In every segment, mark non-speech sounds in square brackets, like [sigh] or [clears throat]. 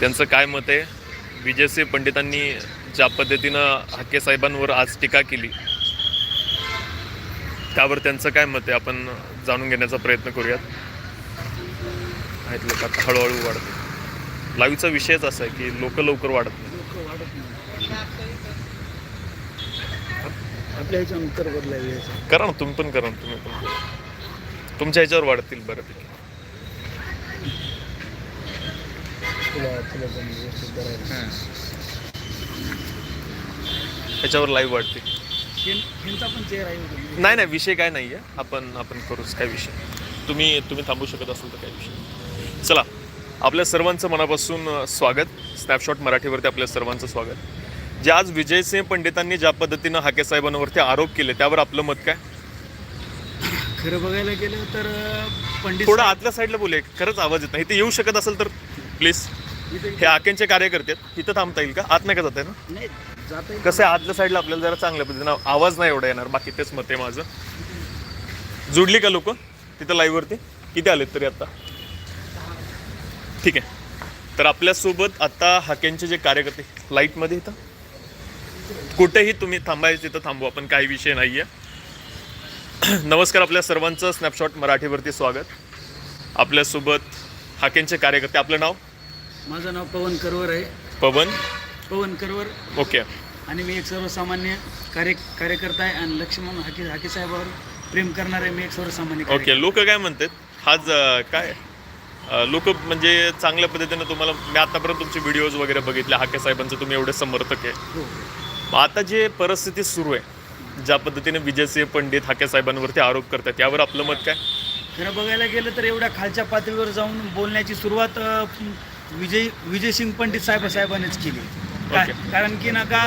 त्यांचं काय मत आहे? विजयसिंह पंडितांनी ज्या पद्धतीनं हाके साहेबांवर आज टीका केली त्यावर त्यांचं काय मत आहे? आपण जाणून घेण्याचा प्रयत्न करूयात. आहेत लोक आता हळूहळू वाढते लाईव्हचा विषयच असा आहे की लोक लवकर वाढत नाही करा ना तुम्ही पण करा ना तुम्ही पण. तुमच्या ह्याच्यावर वाढतील बऱ्यापैकी. पण व्यवस्थित करायला ह्याच्यावर लाईव्ह पण चेहरा आहे नाही नाही विषय काय नाही आहे आपण आपण करूच काय विषय? तुम्ही तुम्ही थांबू शकत असाल तर काय विषय? चला आपल्या सर्वांचं मनापासून स्वागत. स्नॅपशॉट मराठीवरती आपल्या सर्वांचं स्वागत. जे आज विजयसिंह पंडितांनी ज्या पद्धतीनं हाके साहेबांवरती आरोप केले त्यावर आपलं मत काय? खरं बघायला गेलं तर पंडित थोडं आतल्या साईडला बोलूया. खरंच आवाज येत नाही. इथे येऊ शकत असेल तर प्लीज. हे हाकेंचे कार्यकर्ते आहेत. इथं थांबता येईल का? आत नाही का जाता ना? नाही जाता येईल. कसं आहे आतल्या साईडला आपल्याला जरा चांगल्या पद्धतीनं आवाज नाही एवढा येणार. बाकी तेच मत आहे माझं. जुडली का लोक? तिथं लाईव्हवरती किती आलेत तरी आता? ठीक आहे. तर आपल्यासोबत आता हाकेंचे जे कार्यकर्ते लाईटमध्ये इथं? कुठेही तुम्ही थांबायचं तिथं थांबू. आपण काही विषय नाही आहे नमस्कार आपल्या सर्वांचं. स्नॅपशॉट मराठीवरती स्वागत. आपल्यासोबत हाकेंचे कार्यकर्ते आपलं नाव? माझं नाव पवन करवर आहे. पवन? पवन करवर. ओके. आणि मी एक सर्वसामान्य कार्य कार्यकर्ता आहे आणि लक्ष्मण हाके हाके साहेबावर प्रेम करणारे मी एक सर्वसामान्य कार्यकर्ता. ओके लोक काय म्हणतात? हाच अं, काय? लोक म्हणजे चांगल्या पद्धतीनं तुम्हाला मी आतापर्यंत तुमचे व्हिडिओज वगैरे बघितले हाके साहेबांचं तुम्ही एवढे समर्थक आहे. हो. मग आता जे परिस्थिती सुरू आहे ज्या पद्धतीने विजयसिंह पंडित हाके साहेबांवरती आरोप करतात यावर आपलं मत काय? खरं बघायला गेलं तर एवढ्या खालच्या पातळीवर जाऊन बोलण्याची सुरुवात अ, विजय विजयसिंग पंडित साहेब साहेबांनीच केली काय ओके. कारण की ना का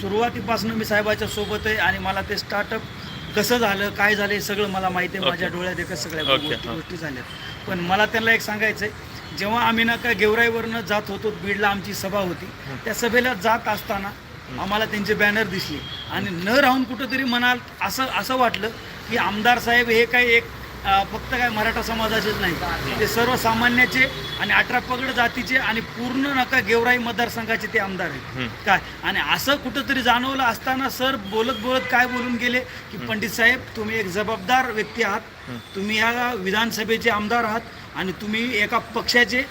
सुरुवातीपासून मी साहेबाच्या सोबत आहे आणि मला ते स्टार्टअप कसं झालं काय झालं हे सगळं मला माहिती आहे. माझ्या डोळ्यात एकच सगळ्या गोष्टी हां. गोष्टी झाल्या पण मला त्यांना एक सांगायचं आहे जेव्हा आम्ही ना का गेवराईवरनं जात होतो बीडला आमची सभा होती त्या सभेला जात असताना आम्हाला त्यांचे बॅनर दिसले आणि न राहून कुठंतरी मनात असं असं वाटलं की आमदार साहेब हे काही एक फक्त काय मराठा समाजाचेच नाही. ते सर्वसामान्याचे आणि अठरा पगड जातीचे आणि पूर्ण नका गेवराई मतदारसंघाचे ते आमदार आहेत. काय? आणि असं कुठंतरी जाणवलं असताना सर बोलत बोलत काय बोलून गेले? की पंडित साहेब तुम्ही एक जबाबदार व्यक्ती आहात. तुम्ही ह्या विधानसभेचे आमदार आहात आणि तुम्ही एका पक्षाचे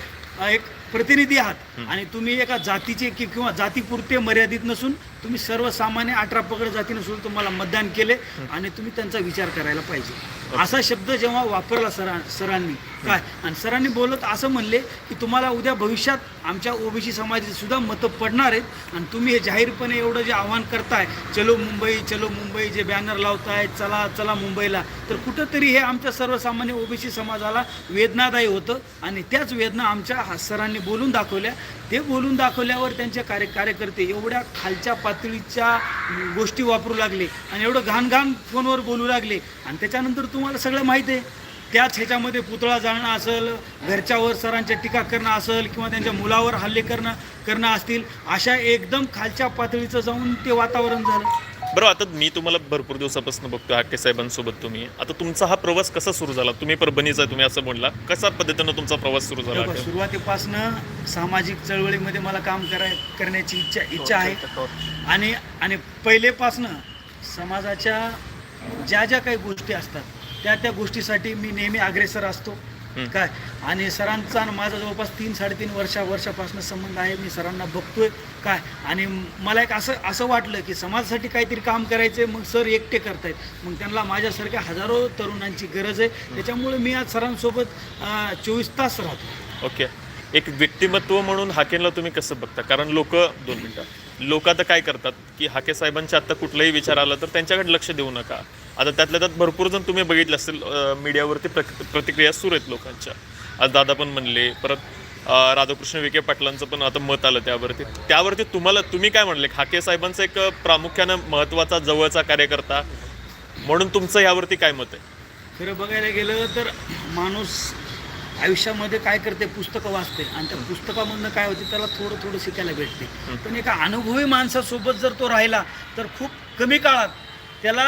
एक प्रतिनिधी आहात. आणि तुम्ही एका जातीचे कि किंवा जातीपुरते मर्यादित नसून तुम्ही सर्वसामान्य अठरा पगड जाती नसून तुम्हाला मतदान केले आणि तुम्ही त्यांचा विचार करायला पाहिजे. असा शब्द जेव्हा वापरला सरां सरांनी काय? आणि सरांनी बोलत असं म्हणले की तुम्हाला उद्या भविष्यात आमच्या ओबीसी समाजाची सुद्धा मतं पडणार आहेत आणि तुम्ही हे जाहीरपणे एवढं जे आव्हान करताय चलो मुंबई चलो मुंबई जे बॅनर लावताय चला चला मुंबईला. तर कुठंतरी हे आमच्या सर्वसामान्य ओबीसी समाजाला वेदनादायी होतं आणि त्याच वेदना आमच्या सरांनी बोलून दाखवल्या. ते बोलून दाखवल्यावर त्यांचे कार्य कार्यकर्ते एवढ्या खालच्या पातळीच्या गोष्टी वापरू लागले आणि एवढं घाण घाण फोनवर बोलू लागले. आणि त्याच्यानंतर तुम्हाला सगळं माहीत आहे. त्याच ह्याच्यामध्ये पुतळा जाळणं असेल घरच्यावर सरांच्या टीका करणं असेल किंवा त्यांच्या मुलावर हल्ले करणं करणं असतील अशा एकदम खालच्या पातळीचं जाऊन ते वातावरण झालं. बरं आता मी तुम्हाला भरपूर दिवसापासून बघतो हाके साहेबांसोबत तुम्ही. आता तुमचा हा प्रवास कसा सुरू झाला? तुम्ही परभणीचा आहे, तुम्ही असं म्हणला कशा पद्धतीनं तुमचा प्रवास सुरू झाला बघा, सुरुवातीपासनं सामाजिक चळवळीमध्ये मला काम कराय करण्याची इच्छा इच्छा आहे. आणि आणि पहिलेपासनं समाजाच्या ज्या ज्या काही गोष्टी असतात त्या त्या गोष्टीसाठी मी नेहमी अग्रेसर असतो. हं. काय? आणि सरांचा आणि माझा जवळपास तीन साडेतीन वर्षा वर्षापासून संबंध आहे मी सरांना बघतोय. काय? आणि मला एक असं असं वाटलं की समाजासाठी काहीतरी काम करायचं मग सर एकटे करतायत. मग त्यांना माझ्यासारख्या हजारो तरुणांची गरज आहे. त्याच्यामुळे मी आज सरांसोबत चोवीस तास राहतो. ओके. एक व्यक्तिमत्व म्हणून हाकेंला तुम्ही कसं बघता? कारण लोक दोन मिनटं. लोक आता काय करतात? की हाके साहेबांच्या आता कुठलाही विचार आला तर त्यांच्याकडे लक्ष देऊ नका. आता त्यातल्या त्यात भरपूर जण तुम्ही बघितलं असेल मीडियावरती प्रक प्रतिक्रिया सुरू आहेत लोकांच्या. आज दादा पण म्हणले परत राधाकृष्ण विखे पाटलांचं पण आता मत आलं त्यावरती. त्यावरती तुम्हाला तुम्ही काय म्हणले? हाके साहेबांचं एक प्रामुख्यानं महत्त्वाचा जवळचा कार्यकर्ता म्हणून तुमचं यावरती काय मत आहे? खरं बघायला गेलं तर माणूस आयुष्यामध्ये काय करते? पुस्तकं वाचते. आणि त्या पुस्तकामधनं काय होते? त्याला थोडं थोडं शिकायला भेटते. पण एका अनुभवी माणसासोबत जर तो राहिला तर खूप कमी काळात त्याला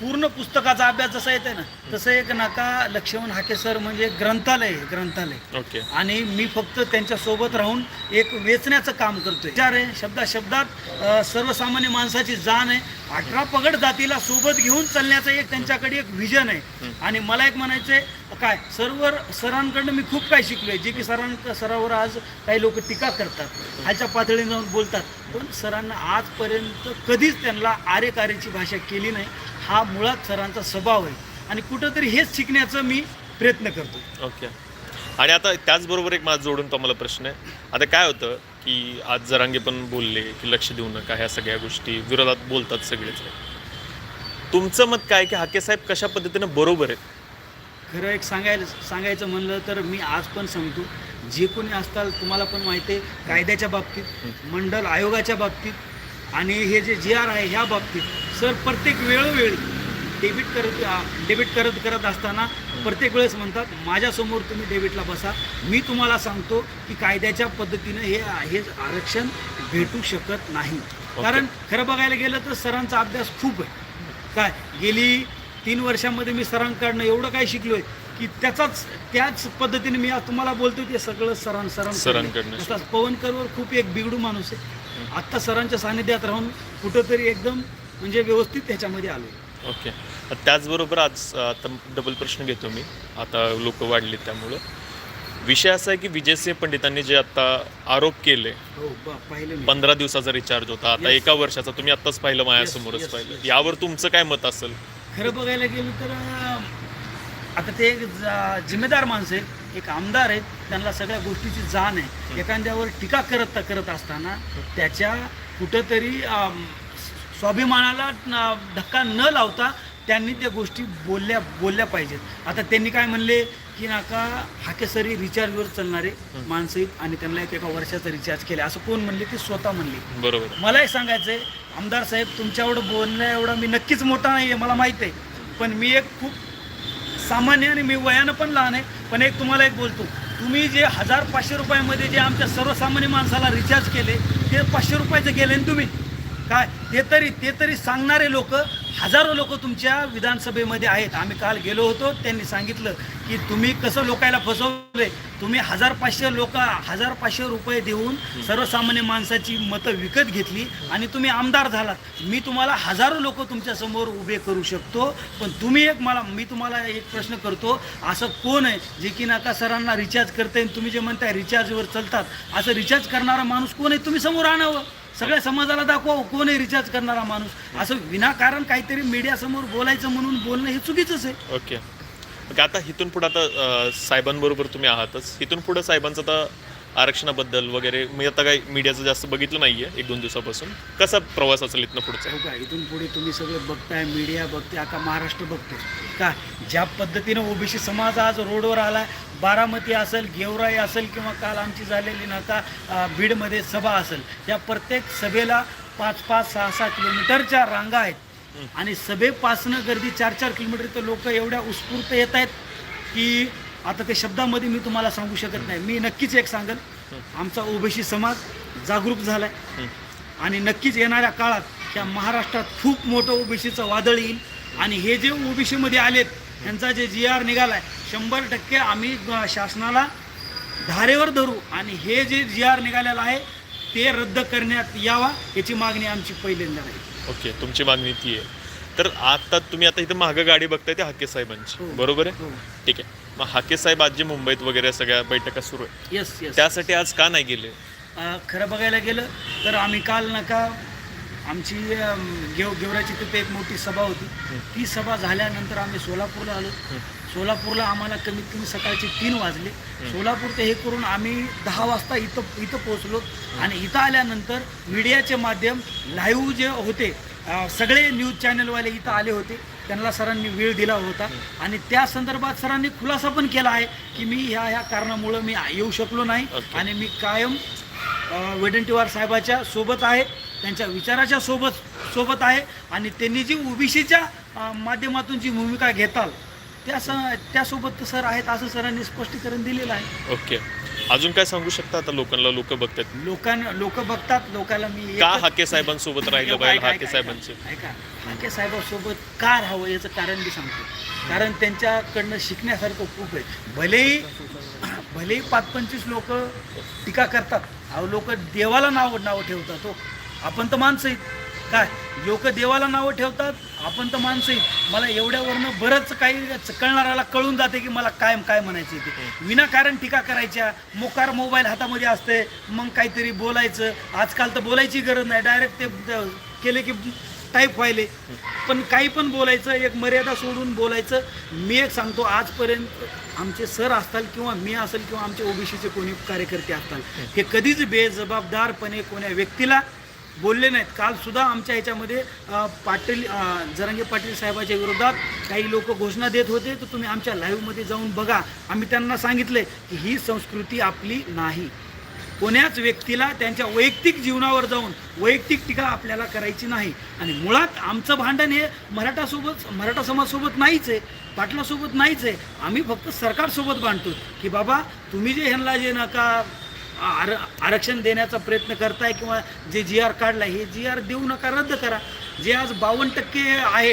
पूर्ण पुस्तकाचा अभ्यास जसा येते ना तसं एक नाका लक्ष्मण हाके सर म्हणजे ग्रंथालय आहे, ग्रंथालय. ओके. आणि मी फक्त त्यांच्यासोबत राहून एक वेचण्याचं काम करतोय. विचार आहे शब्दा शब्दात अ, सर्वसामान्य माणसाची जाण आहे. अठरा पगड जातीला सोबत घेऊन चालण्याचं एक त्यांच्याकडे एक व्हिजन आहे. आणि मला एक म्हणायचंय काय सर्व सरांकडनं मी खूप काही शिकलोय. जे की सरांक सरावर आज काही लोक टीका करतात. खालच्या पातळीने जाऊन बोलतात. पण सरांना आजपर्यंत कधीच त्यांना आरेकारेची भाषा केली नाही. हा मुळात सरांचा स्वभाव आहे. आणि कुठंतरी हेच शिकण्याचं मी प्रयत्न करतो ओके. आणि आता त्याचबरोबर एक माझा जोडून तुम्हाला प्रश्न आहे. आता काय होतं की आज जरांगे पण बोलले की लक्ष देऊ नका ह्या सगळ्या गोष्टी विरोधात बोलतात सगळेच. तुमचं मत काय की हाके साहेब कशा पद्धतीनं बरोबर आहेत? खरं एक सांगायला सांगायचं म्हणलं तर मी आज पण सांगतो. जे कोणी असताल तुम्हाला पण माहिती आहे कायद्याच्या बाबतीत मंडल आयोगाच्या बाबतीत आणि हे जे जी आर आहे ह्या बाबतीत. सर प्रत्येक वेळोवेळी डेबिट करत डेबिट करत करत असताना प्रत्येक वेळेस म्हणतात माझ्यासमोर तुम्ही डेबिटला बसा. मी तुम्हाला सांगतो की कायद्याच्या पद्धतीनं हे हे आरक्षण भेटू शकत नाही. कारण खरं बघायला गेलं तर सरांचा अभ्यास खूप आहे. काय गेली तीन वर्षामध्ये मी सरांकडनं एवढं काय शिकलोय की त्याचाच त्याच पद्धतीने मी आज तुम्हाला बोलतोय ते सगळं सरां सरां सरांकडनं तसाच पवनकरवर खूप एक बिघडू माणूस आहे. आत्ता सरांच्या सानिध्यात राहून कुठंतरी एकदम म्हणजे व्यवस्थित त्याच्यामध्ये आलो ओके. त्याचबरोबर आज आता डबल प्रश्न घेतो मी. आता लोक वाढले त्यामुळं. विषय असा आहे की विजयसिंह पंडितांनी जे आता आरोप केले हो ब- पाहिलं मी. पंधरा दिवसाचा रिचार्ज होता. आता. एका वर्षाचा. तुम्ही आत्ताच पाहिलं माझ्यासमोरच yes, पाहिलं. yes. यावर तुमचं काय मत असेल? खरं बघायला गेलं तर अं, आता ते जिम्मेदार माणसं आहेत एक आमदार आहेत त्यांना सगळ्या गोष्टीची जाण आहे. एखाद्यावर टीका करत करत असताना त्याच्या कुठंतरी स्वाभिमानाला धक्का न लावता त्यांनी त्या गोष्टी बोलल्या बोलल्या पाहिजेत. आता त्यांनी काय म्हणले की नाका हाकेसरी रिचार्जवर चालणारे माणसं आहेत आणि त्यांना एक एका वर्षाचा रिचार्ज केले. असं कोण म्हणले? ते स्वतः म्हणले. बरोबर. मलाही सांगायचं आहे आमदार साहेब तुमच्या एवढं बोलण्या एवढं मी नक्कीच मोठा नाही आहे मला माहीत आहे. पण मी एक खूप सामान्य आणि मी वयानं पण लहान आहे पण एक तुम्हाला एक बोलतो. तुम्ही जे हजार पाचशे रुपयामध्ये जे आमच्या सर्वसामान्य माणसाला रिचार्ज केले ते पाचशे रुपयाचं गेले ना तुम्ही? काय? ते तरी ते तरी सांगणारे लोक हजारो लोक तुमच्या विधानसभेमध्ये आहेत. आम्ही काल गेलो होतो त्यांनी सांगितलं की तुम्ही कसं लोकायला फसवले? तुम्ही हजार पाचशे लोक हजार पाचशे रुपये देऊन सर्वसामान्य माणसाची मतं विकत घेतली आणि तुम्ही आमदार झालात. मी तुम्हाला हजारो लोक तुमच्यासमोर उभे करू शकतो पण तुम्ही एक मला मी तुम्हाला एक प्रश्न करतो. असं कोण आहे जे की नाका सरांना रिचार्ज करते तुम्ही जे म्हणताय रिचार्जवर चालतात? असं रिचार्ज करणारा माणूस कोण आहे? तुम्ही समोर आणावं. सगळ्या समाजाला दाखवा कोण आहे रिचार्ज करणारा माणूस? असं विनाकारण काहीतरी मीडियासमोर बोलायचं म्हणून बोलणं हे चुकीचंच आहे. ओके मग आता इथून पुढं आता अं, साहेबांबरोबर तुम्ही आहातच. इथून पुढं साहेबांचं आता आरक्षणाबद्दल वगैरे मी आता काही मीडियाचं जास्त बघितलं नाहीये एक दोन दिवसापासून. कसा प्रवास असेल इथनं पुढचा? हो का इथून पुढे तुम्ही सगळं बघताय मीडिया बघते आता महाराष्ट्र बघते. का ज्या पद्धतीनं ओबीसी समाज आज रोडवर आला बारामती असेल गेवराई असेल किंवा काल आमची झालेली नाका अं, बीडमध्ये सभा असेल या प्रत्येक सभेला पाच पाच सहा सहा किलोमीटरच्या रांगा आहेत. आणि सभेपासनं गर्दी चार चार किलोमीटर तर लोक एवढ्या उत्स्फूर्त येत आहेत की आता ते शब्दामध्ये मी तुम्हाला सांगू शकत नाही. मी नक्कीच एक सांगेल. आमचा ओबीसी समाज जागरूक झालाय. आणि नक्कीच येणाऱ्या काळात त्या महाराष्ट्रात खूप मोठं ओबीसीचं वादळ येईल. आणि हे जे ओबीसीमध्ये आलेत त्यांचा जे जी आर निघालाय शंभर टक्के आम्ही शासनाला धारेवर धरू आणि हे जे जी आर निघालेलं आहे ते रद्द करण्यात यावा याची मागणी आमची पहिल्यांदा राहील ओके तुमची मागणी ती आहे. तर आता तुम्ही आता इथं महाग गाडी बघताय ते हाके साहेबांची हो. बरोबर आहे? हो. ठीक आहे. मग हाके साहेब आज जे मुंबईत वगैरे सगळ्या बैठका सुरू आहे येस येस त्यासाठी आज का नाही गेले? खरं बघायला गेलं तर आम्ही काल नका आमची गेव गेवराची तिथे एक मोठी सभा होती. ती सभा झाल्यानंतर आम्ही सोलापूरला आलो. सोलापूरला आम्हाला कमीत कमी सकाळचे तीन वाजले. सोलापूर ते हे करून आम्ही दहा वाजता इथं इथं पोहोचलो. आणि इथं आल्यानंतर मीडियाचे माध्यम लाईव्ह जे होते सगळे न्यूज चॅनलवाले इथं आले होते. त्यांना सरांनी वेळ दिला होता. आणि त्या संदर्भात सरांनी खुलासा पण केला आहे की मी ह्या ह्या कारणामुळं मी येऊ शकलो नाही. आणि मी कायम अ, वडेट्टीवार साहेबाच्या सोबत आहे. त्यांच्या विचाराच्या सोबत सोबत आहे. आणि त्यांनी जी ओबीसीच्या माध्यमातून जी भूमिका घेताल त्या स त्यासोबत सर आहेत असं सरांनी स्पष्टीकरण दिलेलं आहे. ओके. अजून काय सांगू शकता आता लोकांना? लोक बघतात. लोकांना लोक बघतात. लोकांना मी का एकच- हाके साहेबांसोबत राहिलं पाहिजे ऐका, हाके ऐका, साहेबांचे. ऐका. हाके साहेबांसोबत का राहावं याचं कारण मी सांगतो. कारण त्यांच्याकडनं शिकण्यासारखं खूप आहे. भलेही भलेही पाच पंचवीस लोक टीका करतात. अहो लोक देवाला नाव नावं ठेवतात हो. आपण तर माणसं आहेत. काय? लोक देवाला नावं ठेवतात आपण तर माणसं मला एवढ्यावरनं बरंच काही कळणाऱ्याला कळून जाते की मला काय काय म्हणायचं ते. विनाकारण टीका करायच्या मोकार मोबाईल हातामध्ये असते मग काहीतरी बोलायचं. आजकाल तर बोलायची गरज नाही. डायरेक्ट ते केले की टाईप व्हायले. पण काही पण बोलायचं एक मर्यादा सोडून बोलायचं. मी एक सांगतो आजपर्यंत आमचे सर असताल किंवा मी असेल किंवा आमचे ओबीसीचे कोणी कार्यकर्ते असताल हे कधीच बेजबाबदारपणे कोण्या व्यक्तीला बोलले नाहीत. कालसुद्धा आमच्या ह्याच्यामध्ये पाटील अ, जरांगे पाटील साहेबाच्या विरोधात काही लोक घोषणा देत होते. तर तुम्ही आमच्या लाईव्हमध्ये जाऊन बघा. आम्ही त्यांना सांगितले की ही संस्कृती आपली नाही. कोण्याच व्यक्तीला त्यांच्या वैयक्तिक जीवनावर जाऊन वैयक्तिक टीका आपल्याला करायची नाही. आणि मुळात आमचं भांडण हे मराठासोबत मराठा समाजसोबत नाहीच आहे. पाटलासोबत नाहीच आहे. आम्ही फक्त सरकारसोबत भांडतो की बाबा तुम्ही जे ह्यांना जे नका आर आरक्षण देण्याचा प्रयत्न करताय किंवा जे जी आर काढला हे जी आर देऊ नका रद्द करा. जे आज बावन्न टक्के आहे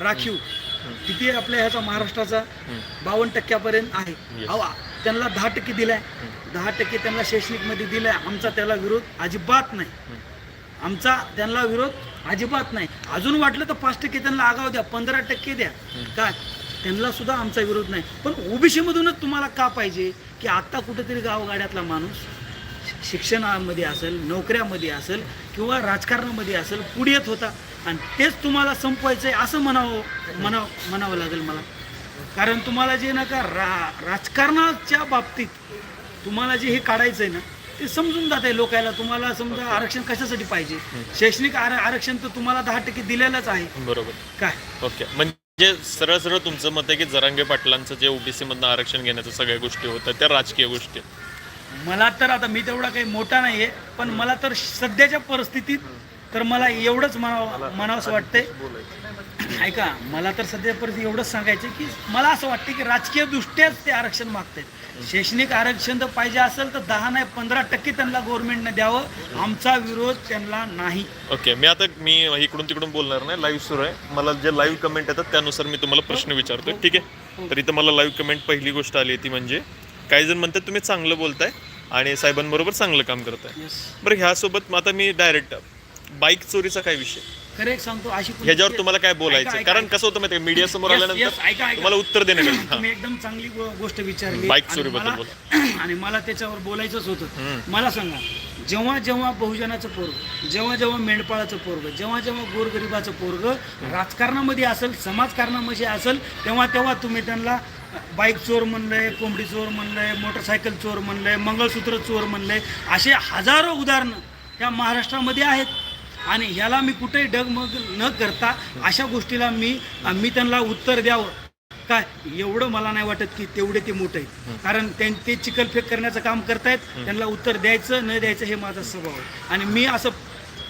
राखीव किती आहे आपल्या ह्याचा महाराष्ट्राचा बावन्न टक्क्यापर्यंत आहे. अहो त्यांना दहा टक्के दिलाय. दहा टक्के त्यांना शैक्षणिकमध्ये दिलाय. आमचा त्याला विरोध अजिबात नाही. आमचा त्यांना विरोध अजिबात नाही. अजून वाटलं तर पाच टक्के त्यांना आगाव द्या पंधरा टक्के द्या. काय त्यांना सुद्धा आमचा विरोध नाही. पण ओबीसी मधूनच तुम्हाला का पाहिजे की आता कुठेतरी गावगाड्यातला माणूस शिक्षणामध्ये असेल नोकऱ्यामध्ये असेल किंवा राजकारणामध्ये असेल पुढे येत होता. आणि तेच तुम्हाला संपवायचं आहे असं म्हणावं म्हणावं म्हणावं लागेल मला. कारण तुम्हाला जे ना का रा राजकारणाच्या बाबतीत तुम्हाला जे हे काढायचं आहे ना ते समजून जात आहे लोकायला. तुम्हाला समजा आरक्षण कशासाठी पाहिजे? शैक्षणिक आर आरक्षण तर तुम्हाला दहा टक्के दिलेलंच आहे. बरोबर. काय? ओके. म्हणजे सरळ सरळ तुमचं मत आहे की जरांगे पाटलांचं जे ओबीसी मधनं आरक्षण घेण्याच्या सगळ्या गोष्टी होतात त्या राजकीय गोष्टी. मला तर आता मी तेवढा काही मोठा नाही आहे पण मला तर सध्याच्या परिस्थितीत तर मला एवढंच म्हणावं म्हणावंसं वाटतंय. ऐका मला तर सध्या परिस्थिती एवढंच सांगायचं की मला असं वाटतं की राजकीय दृष्ट्याच ते आरक्षण मागतात शैक्षणिक आरक्षण जर पाहिजे असेल तर दहा नाही पंधरा टक्के त्यांना गव्हर्नमेंटनं द्यावं. आमचा विरोध त्यांना नाही. ओके मी आता मी इकडून तिकडून बोलणार नाही. लाईव्ह सुरू आहे. मला जे लाईव्ह कमेंट येतात त्यानुसार मी तुम्हाला प्रश्न विचारतोय. ठीक आहे? तर इथं मला लाईव्ह कमेंट पहिली गोष्ट आली ती म्हणजे काही जण म्हणतात तुम्ही चांगलं बोलताय. आणि साहेबांबरोबर चांगलं काम करताय येस बरं ह्यासोबत आता मी डायरेक्ट बाईक चोरीचा काय विषय? खरे सांगतो अशी ह्याच्यावर तुम्हाला काय ऐका, बोलायचं? ऐका, कारण ऐका. कसं होतं माहिती मीडिया समोर Yes, yes, आल्यानंतर ऐका. तुम्हाला उत्तर देणं गरजेचं. आहे. तुम्ही एकदम चांगली गो- गोष्ट विचारली. बाईक आणि चोरीबद्दल मला- [clears throat] आणि मला त्याच्यावर बोलायचंच होतं. मला सांगा जेव्हा जेव्हा बहुजनाचं पोरग जेव्हा जेव्हा मेंढपाळाचं पोरग जेव्हा जेव्हा गोरगरिबाचं पोरग राजकारणामध्ये असेल समाजकारणामध्ये असेल तेव्हा तेव्हा तुम्ही त्यांना बाईक चोर म्हणलंय कोंबडी चोर म्हणलंय मोटरसायकल चोर म्हणलंय मंगळसूत्र चोर म्हणलंय असे हजारो उदाहरणं या महाराष्ट्रामध्ये आहेत. आणि ह्याला मी कुठेही डगमग न करता अशा गोष्टीला मी मी त्यांना उत्तर द्यावं. काय? एवढं मला नाही वाटत की तेवढे ते मोठे आहेत. कारण त्यां- ते चिकलफेक करण्याचं काम करतायत. त्यांना उत्तर द्यायचं न द्यायचं हे माझा स्वभाव आहे. आणि मी असं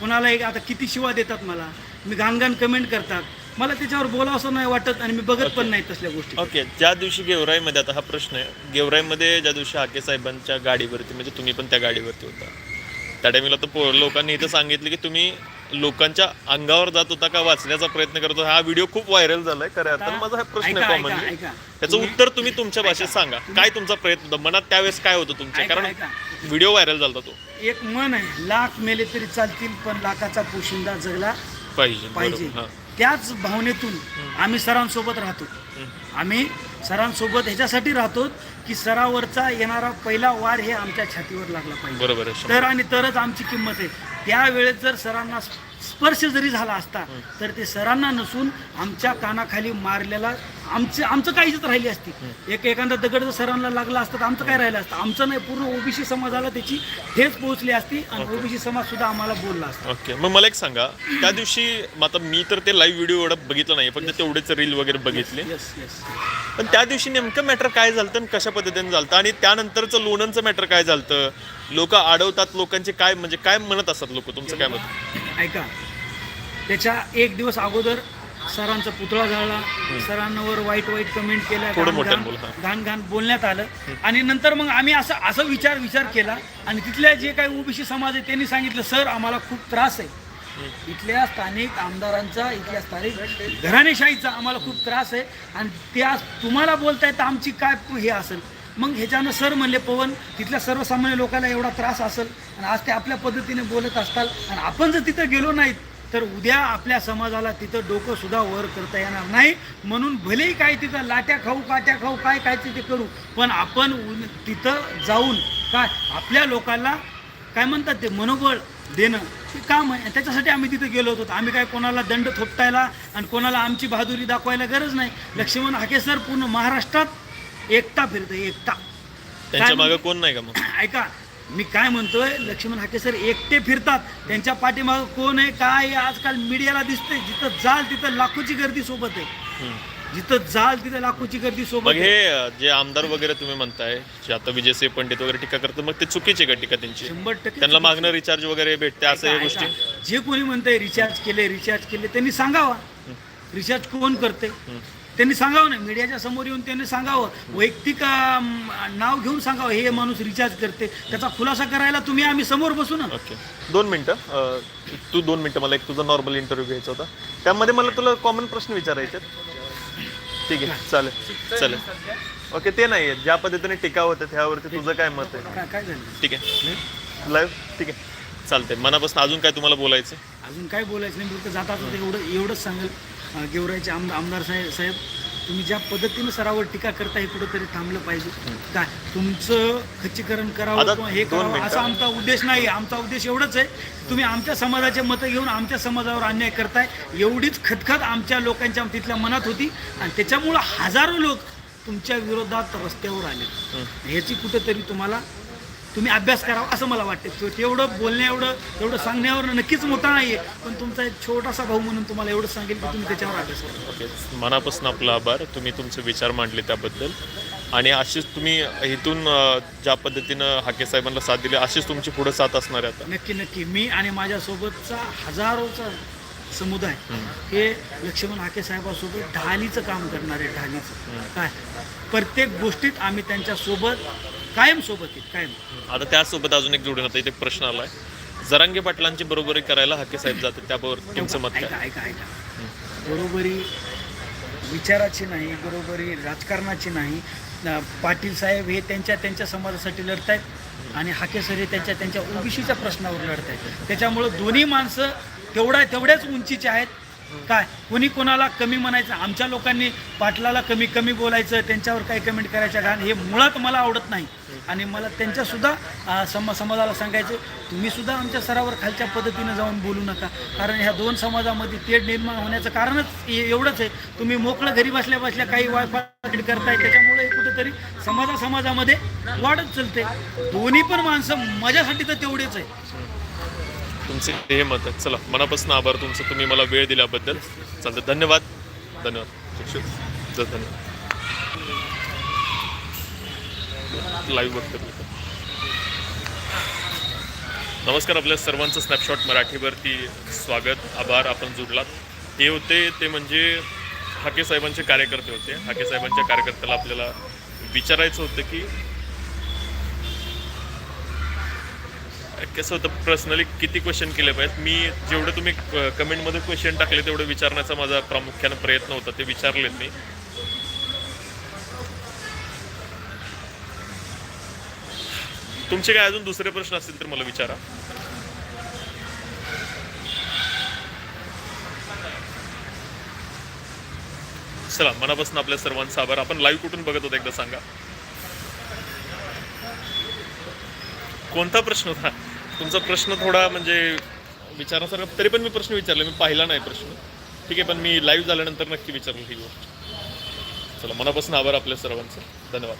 कोणाला एक आता किती शिवा देतात मला? मी घाणघाण कमेंट करतात. मला त्याच्यावर बोलावंसं नाही वाटत आणि मी बघत पण नाही तसल्या गोष्टी. ओके ज्या दिवशी गेवराईमध्ये आता हा प्रश्न आहे. गेवराईमध्ये ज्या दिवशी हाके साहेबांच्या गाडीवरती म्हणजे तुम्ही पण त्या गाडीवरती होता. त्या टायमिंगला तर पो- लोकांनी इथं सांगितलं की तुम्ही लोकांच्या अंगावर जात होता का वाचण्याचा प्रयत्न करत होता? हा व्हिडिओ खूप व्हायरल झालाय खऱ्या तर माझा हा प्रश्न आहे कॉमन. त्याचं उत्तर तुम्ही तुमच्या भाषेत सांगा. काय तुमचा प्रयत्न होता? मनात त्यावेळेस काय होतं तुमच्या? कारण. व्हिडिओ व्हायरल झाला तो. एक मन आहे. लाख मेले तरी चालतील पण लाखाचा पोशिंदा जगला पाहिजे पाहिजे. त्याच भावनेतून आम्ही सरांसोबत राहतो. आम्ही सरांसोबत ह्याच्यासाठी राहतो की सरावरचा येणारा पहिला वार हे आमच्या छातीवर लागला पाहिजे. तर आणि तरच आमची किंमत आहे. त्यावेळेस जर सरांना स्पर्श जरी झाला असता तर ते सरांना नसून आमच्या कानाखाली मारलेला आमचे आमचं काहीच राहिली असती. एक एखादा दगड जर सरांना लागला असता तर आमचं काय राहिलं असतं? आमचं नाही पूर्ण ओबीसी समाजाला त्याची ठेच पोहोचली असती आणि ओबीसी समाज सुद्धा आम्हाला बोलला असता. ओके. मग मला एक सांगा त्या दिवशी आता मी तर ते लाईव्ह व्हिडिओ एवढं बघितलं नाही फक्त तेवढेच रील वगैरे बघितले. पण त्या दिवशी नेमकं मॅटर काय झालं आणि कशा पद्धतीने झालं आणि त्यानंतरचं लोणंचं मॅटर काय झालं लोक अडवतात लोकांचे काय म्हणजे काय म्हणत असतात लोक? तुमचं काय मत? ऐका. त्याच्या एक दिवस अगोदर सरांचा पुतळा जाळला सरांवर वाईट वाईट कमेंट केल्या. घाण घाण बोलण्यात आलं. आणि नंतर मग आम्ही असं असं विचार विचार केला. आणि तिथल्या जे काही ओबीसी समाज आहे त्यांनी सांगितलं सर आम्हाला खूप त्रास आहे. इथल्या स्थानिक आमदारांचा इथल्या स्थानिक घराणेशाहीचा आम्हाला खूप त्रास आहे. आणि ते आज तुम्हाला बोलताय तर आमची काय हे असेल? मग ह्याच्यानं सर म्हणले पवन तिथल्या सर्वसामान्य लोकांना एवढा त्रास असेल आणि आज ते आपल्या पद्धतीने बोलत असताल आणि आपण जर तिथं गेलो नाहीत तर उद्या आपल्या समाजाला तिथं डोकं सुद्धा वर करता येणार नाही. म्हणून भलेही काय तिथं लाट्या खाऊ काट्या खाऊ काय काय तिथे करू पण आपण तिथं जाऊन काय आपल्या लोकांना काय म्हणतात ते मनोबळ देणं हे काम आहे. त्याच्यासाठी आम्ही तिथे गेलो होतो. आम्ही काय कोणाला दंड थोपटायला आणि कोणाला आमची बहादुरी दाखवायला गरज नाही. लक्ष्मण हाके सर पूर्ण महाराष्ट्रात एकटा फिरतो एकटा. त्यांच्या मागे कोण नाही का मग? [clears throat] ऐका मी काय म्हणतोय लक्ष्मण हाके सर एकटे फिरतात. त्यांच्या पाठीमागं कोण आहे काय आहे आजकाल मीडियाला दिसतंय. जिथं जाल तिथं लाखोची गर्दी सोबत आहे. हम्म. जिथं जाल तिथं लाखोची गर्दी सोबत मग आहे. हे अ, जे आमदार वगैरे तुम्ही म्हणताय जे आता विजयसिंह पंडित वगैरे टीका करतात मग ते चुकीची का टीका त्यांची? शंभर टक्के त्यांना मागणं रिचार्ज वगैरे भेटते असं या गोष्टी? ऐका. जे कोणी म्हणतंय रिचार्ज केले रिचार्ज केले त्यांनी सांगावा. रिचार्ज कोण करते त्यांनी सांगावं ना मीडियाच्या समोर येऊन त्यांनी सांगावं. वैयक्तिक नाव घेऊन सांगावं हे माणूस रिचार्ज करते. त्याचा खुलासा करायला तुम्ही आम्ही समोर बसू ना. ओके दोन मिनटं. तू दोन मिनटं मला एक तुझा नॉर्मल इंटरव्ह्यू घ्यायचा होता. त्यामध्ये मला तुला कॉमन प्रश्न विचारायचे आहेत. ठीक आहे चालेल चालेल. ओके ते नाही आहे. ज्या पद्धतीने टीका होते त्यावरती तुझं काय मत आहे? काय झालं? ठीक आहे. लाईव्ह ठीक आहे. चालतंय. मनापासून अजून काय तुम्हाला बोलायचं अजून काय बोलायचं नाही फक्त जाता जाता एवढं एवढंच सांगेल. अं, गेवराईचे आमदार आमदार साहेब साहेब तुम्ही ज्या पद्धतीनं सरावर टीका करता हे कुठंतरी थांबलं पाहिजे. काय? तुमचं खच्चीकरण करावं किंवा हे करावं. असा आमचा उद्देश नाही. आमचा उद्देश एवढंच आहे. तुम्ही आमच्या समाजाचे मतं घेऊन आमच्या समाजावर अन्याय करताय. एवढीच खतखत आमच्या लोकांच्या तिथल्या मनात होती. आणि त्याच्यामुळं हजारो लोक तुमच्या विरोधात रस्त्यावर आले. ह्याची कुठेतरी तुम्हाला तुम्ही अभ्यास करावा असं मला वाटतं. तो तेवढं बोलण्या एवढं तेवढं सांगण्यावर नक्कीच मोठा नाही आहे पण तुमचा एक छोटासा भाऊ म्हणून तुम्हाला एवढं सांगेल की तुम्ही त्याच्यावर अभ्यास करा. ओके. मनापासून आपला आभार. तुम्ही तुमचे विचार मांडले त्याबद्दल. आणि अशीच तुम्ही इथून ज्या पद्धतीनं हाके साहेबांना साथ दिली अशीच तुमची पुढे साथ असणार आहे आता. नक्की नक्की. मी आणि माझ्यासोबतचा हजारोचा समुदाय हे लक्ष्मण हाके साहेबासोबत ढालीचं काम करणार आहे ढालीचं काय? प्रत्येक गोष्टीत आम्ही त्यांच्यासोबत कायम सोबत आहे कायम. आता त्यासोबत अजून एक जोडून आता इथे प्रश्न आलाय. जरांगे पाटलांची बरोबरी करायला हाके साहेब जाते त्यावर तुमचं मत ऐका काय? ऐका ऐका बरोबरी विचाराची नाही बरोबरी राजकारणाची नाही. अं, पाटील साहेब हे त्यांच्या त्यांच्या समाजासाठी लढत आहेत आणि हाके सर हे त्यांच्या त्यांच्या ओबीसीच्या प्रश्नावर लढत आहेत त्याच्यामुळं दोन्ही माणसं तेवढ्या तेवढ्याच उंचीचे आहेत. काय? कोणी कोणाला कमी म्हणायचं? आमच्या लोकांनी पाटलाला कमी कमी बोलायचं त्यांच्यावर काही कमेंट करायच्या घाण हे मुळात मला आवडत नाही. आणि मला त्यांच्यासुद्धा सम समाजाला सांगायचं तुम्ही सुद्धा आमच्या सरावर खालच्या पद्धतीनं जाऊन बोलू नका. कारण ह्या दोन समाजामध्ये तेढ निर्माण होण्याचं कारणच एवढंच आहे. तुम्ही मोकळं घरी बसल्या बसल्या काही वायफाय करताय. त्याच्यामुळे कुठेतरी समाजा समाजामध्ये वाढत चलते दोन्ही पण माणसं माझ्यासाठी तर तेवढेच आहे. तुमचे हे मत आहे चला मनापासून आभार तुमचं. तुम्ही मला वेळ दिल्याबद्दल. चालतं धन्यवाद. धन्यवाद. धन्यवाद. लाईव्ह बघतो मी. नमस्कार आपल्या सर्वांचं स्नॅपशॉट मराठीवरती स्वागत आभार आपण जुडलात. हे होते ते म्हणजे हाके साहेबांचे कार्यकर्ते होते. हाके साहेबांच्या कार्यकर्त्याला आपल्याला विचारायचं होतं की कसं होतं पर्सनली किती क्वेश्चन केले पाहिजेत? मी जेवढे तुम्ही कमेंटमध्ये क्वेश्चन टाकले तेवढे विचारण्याचा माझा प्रामुख्याने प्रयत्न होता ते विचारलेत मी. तुमचे काय अजून दुसरे प्रश्न असतील तर मला विचारा. चला मनापासून आपल्या सर्वांचा आभार. आपण लाईव्ह कुठून बघत होता एकदा सांगा. कोणता प्रश्न होता? तुमचा प्रश्न थोडा म्हणजे विचारण्यासारखा तरी पण मी प्रश्न विचारला मी पाहिला नाही प्रश्न. ठीक आहे पण मी लाईव्ह झाल्यानंतर नक्की विचारलं ही गोष्ट. चला मनापासून आभार आपल्या सर्वांचं. धन्यवाद.